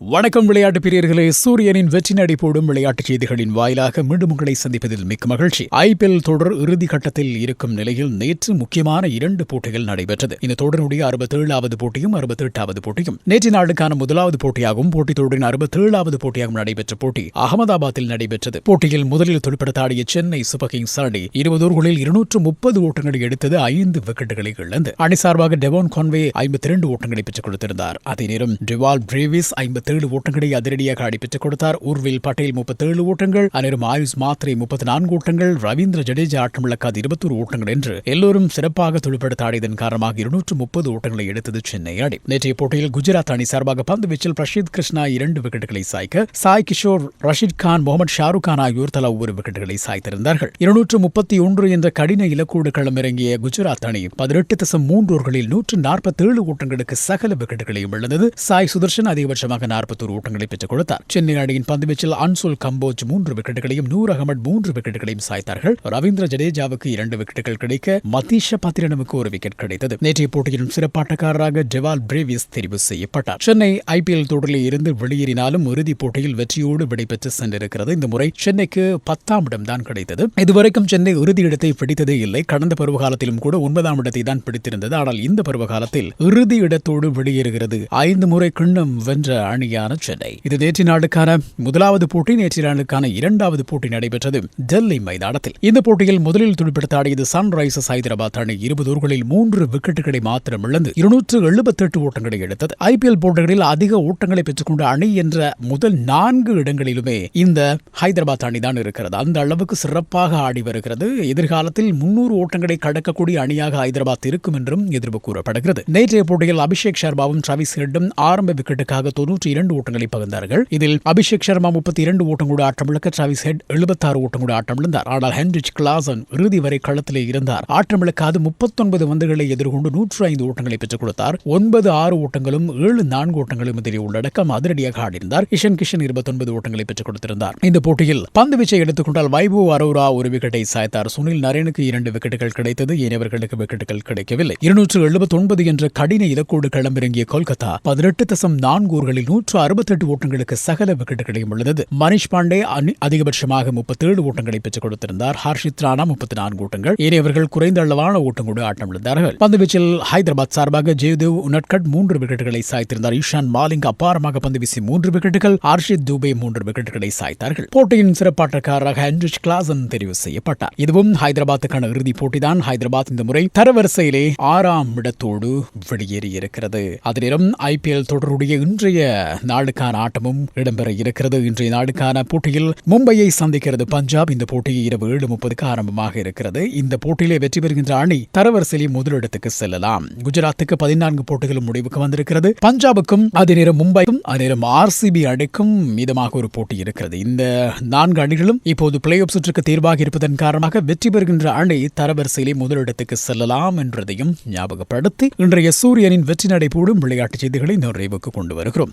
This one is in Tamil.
வணக்கம் விளையாட்டு பிரியர்களே. சூரியனின் வெற்றி நடை போடும் விளையாட்டுச் செய்திகளின் வாயிலாக மீண்டும் உங்களை சந்திப்பதில் மிக்க மகிழ்ச்சி. ஐபிஎல் தொடர் இறுதி கட்டத்தில் இருக்கும் நிலையில் நேற்று முக்கியமான இரண்டு போட்டிகள் நடைபெற்றது. இந்த தொடருடைய அறுபத்தேழாவது போட்டியும் அறுபத்தெட்டாவது போட்டியும். நேற்று நாளுக்கான முதலாவது போட்டியாகவும் போட்டித் தொடரின் அறுபத்தேழாவது போட்டியாகவும் நடைபெற்ற போட்டி அகமதாபாத்தில் நடைபெற்றது. போட்டியில் முதலில் துடுப்படுத்தாடிய சென்னை சூப்பர் கிங்ஸ் அணி இருபது ஓவர்களில் இருநூற்று முப்பது ஓட்டங்களை எடுத்தது ஐந்து விக்கெட்டுகளை இழந்து அணி சார்பாக டெவான் கான்வே ஐம்பத்தி இரண்டு ஓட்டங்களை பெற்றுக் கொடுத்திருந்தார். அதே நேரம் டிவால் பிரேவிஸ் ஐம்பத்தி முப்பத்தேழு ஓட்டங்களை அதிரடியாக அடி பெற்றுக் கொடுத்தார். உர்வில் பட்டேல் முப்பத்தேழு ஓட்டங்கள் அனிரும் ஆயுஷ் மாத்ரே முப்பத்தி நான்கு ஓட்டங்கள் ரவீந்திர ஜடேஜா ஆட்டமிழக்காது இருபத்தொரு ஓட்டங்கள் என்று எல்லோரும் சிறப்பாக துடுப்படுத்த ஆடியதன் காரணமாக இருநூற்று முப்பது ஓட்டங்களை எடுத்தது சென்னை அணி. நேற்றைய போட்டியில் குஜராத் அணி சார்பாக பந்து வீச்சில் பிரஷீத் கிருஷ்ணா இரண்டு விக்கெட்டுகளை சாய்க்க சாய் கிஷோர் ரஷீத் கான் முகமது ஷாருக் கான் ஆகியோர் தலா ஒரு விக்கெட்டுகளை சாய்த்திருந்தார்கள். இருநூற்று முப்பத்தி ஒன்று என்ற கடின இலக்கோடு களமிறங்கிய குஜராத் அணி பதினெட்டு தசம் மூன்று ஓவர்களில் நூற்று நாற்பத்தேழு ஓட்டங்களுக்கு சகல விக்கெட்டுகளையும் இழந்தது. சாய் சுதர்ஷன் அதிகபட்சமாக நாற்பத்தோரு ஓட்டங்களை பெற்றுக் கொடுத்தார். சென்னை அணியின் பந்துவீச்சில் அன்சுல் கம்போஜ் மூன்று விக்கெட்டுகளையும் நூர் அகமது மூன்று விக்கெட்டுகளையும் சாய்த்தார்கள். ரவீந்திர ஜடேஜாவுக்கு இரண்டு விக்கெட்டுகள் கிடைக்க மதீஷ பத்திரனுக்கு ஒரு விக்கெட் கிடைத்தது. நேற்றைய போட்டியிலும் சிறப்பாட்டக்காரராக டெவால் பிரேவிஸ் தெரிவு செய்யப்பட்டார். சென்னை ஐபிஎல் தொடரில் இருந்து வெளியேறினாலும் இறுதிப் போட்டியில் வெற்றியோடு விடைபெற்று சென்றிருக்கிறது. இந்த முறை சென்னைக்கு பத்தாம் இடம்தான் கிடைத்தது. இதுவரைக்கும் சென்னை இறுதி இடத்தை பிடித்ததே இல்லை. கடந்த பருவகாலத்திலும் கூட ஒன்பதாம் இடத்தை தான் பிடித்திருந்தது. ஆனால் இந்த பருவகாலத்தில் இறுதி இடத்தோடு வெளியேறுகிறது. ஐந்து முறை கிண்ணம் வென்ற அணி அணியான சென்னை. இது நேற்று நாளுக்கான முதலாவது போட்டி. நேற்று நாளுக்கான இரண்டாவது போட்டி நடைபெற்றது டெல்லி மைதானத்தில். இந்த போட்டியில் முதலில் துடுப்படுத்த ஆடியது சன்ரைசர்ஸ் ஹைதராபாத் அணி இருபது ஓவர்களில் மூன்று விக்கெட்டுகளை மாத்திரம் இழந்து இருநூற்று எழுபத்தெட்டு ஓட்டங்களை எடுத்தது. ஐபிஎல் போட்டிகளில் அதிக ஓட்டங்களை பெற்றுக்கொண்ட அணி என்ற முதல் நான்கு இடங்களிலுமே இந்த ஹைதராபாத் அணி தான் இருக்கிறது. அந்த அளவுக்கு சிறப்பாக ஆடி வருகிறது. எதிர்காலத்தில் முன்னூறு ஓட்டங்களை கடக்கக்கூடிய அணியாக ஹைதராபாத் இருக்கும் என்றும் எதிர்ப்பு கூறப்படுகிறது. நேற்றைய போட்டியில் அபிஷேக் சர்மாவும் டிராவிஸ் ஹெட்டும் ஆரம்ப விக்கெட்டுக்காக தொன்னூற்றி இரண்டு ஓட்டங்களை பகிர்ந்தார்கள். இதில் அபிஷேக் சர்மா முப்பத்தி இரண்டு ஓட்டங்களோடு ஆட்டமிழக்க டிராவிஸ் ஹெட் எழுபத்தாறு ஓட்டங்களோடு ஆட்டமிழந்தார் ஆனால் ஹென்ரிச் கிளாசன் இறுதி வரை களத்திலே இருந்தார். ஆட்டமிழக்காது முப்பத்தொன்பது பந்துகளை எதிர்கொண்டு நூற்று ஐந்து ஓட்டங்களை பெற்றுக் கொடுத்தார். ஒன்பது ஆறு ஓட்டங்களும் ஏழு நான்கு ஓட்டங்களும் இதில் உள்ளடக்கம் அதிரடியாக ஆடியிருந்தார். இஷன் கிஷன் இருபத்தொன்பது ஓட்டங்களை பெற்றுக் கொடுத்திருந்தார். இந்த போட்டியில் பந்து வீச்சை எடுத்துக்கொண்டால் வைபவ் அரோரா ஒரு விக்கெட்டை சாய்த்தார். சுனில் நரேனுக்கு இரண்டு விக்கெட்டுகள் கிடைத்தது. ஏனையவர்களுக்கு விக்கெட்டுகள் கிடைக்கவில்லை. இருநூற்று எழுபத்தி ஒன்பது என்ற கடின இலக்கோடு களமிறங்கிய கொல்கத்தா பதினெட்டு தசம் நான்கு ஓவர்களில் நூற்று அறுபத்தெட்டு ஓட்டங்களுக்கு சகல விக்கெட்டுகளையும் இழந்தது மனிஷ் பாண்டே அதிகபட்சமாக முப்பத்தேழு ஓட்டங்களை பெற்றுக் கொடுத்திருந்தார். ஹர்ஷித் ராணா முப்பத்தி நான்கு ஓட்டங்கள். இனியவர்கள் குறைந்த அளவான ஓட்டங்களோடு ஆட்டமிழந்தார்கள் பந்துவீச்சில் ஹைதராபாத் சார்பாக ஜெயதேவ் உனட்கட் மூன்று விக்கெட்டுகளை சாய்த்திருந்தார். ஈஷான் மாலிங் அப்பாரமாக பந்து வீசி மூன்று விக்கெட்டுகள். ஹர்ஷித் தூபே மூன்று விக்கெட்டுகளை சாய்த்தார்கள். போட்டியின் சிறப்பாட்டக்காரராக ஹென்ரிச் கிளாசன் தெரிவு செய்யப்பட்டார். இதுவும் ஹைதராபாத்துக்கான இறுதிப் போட்டிதான். ஹைதராபாத் இந்த முறை தரவரிசையிலே ஆறாம் இடத்தோடு வெளியேறியிருக்கிறது. அதிலும் ஐபிஎல் தொடருடைய இன்றைய நாளுக்கான ஆட்டமும் இடம்பெற இருக்கிறது. இன்றைய நாளுக்கான போட்டியில் மும்பையை சந்திக்கிறது பஞ்சாப். இந்த போட்டி இரவு ஏழு முப்பதுக்கு ஆரம்பமாக இருக்கிறது. இந்த போட்டியிலே வெற்றி பெறுகின்ற அணி தரவரிசையில் முதலிடத்துக்கு செல்லலாம். குஜராத்துக்கு பதினான்கு போட்டிகளும் முடிவுக்கு வந்திருக்கிறது. பஞ்சாபுக்கும் அதே நேரம் மும்பைக்கும் அதே நேரம் ஆர்சிபி அணிக்கும் மீதமாக ஒரு போட்டி இருக்கிறது. இந்த நான்கு அணிகளும் இப்போது பிளே ஆஃப் சுற்றுக்கு தேர்வாகி இருப்பதன் காரணமாக வெற்றி பெறுகின்ற அணி தரவரிசையிலே முதலிடத்துக்கு செல்லலாம் என்றதையும் ஞாபகப்படுத்தி இன்றைய சூரியனின் வெற்றி நடைபோடும் விளையாட்டுச் செய்திகளை நிறைவுக்கு கொண்டு வருகிறோம்.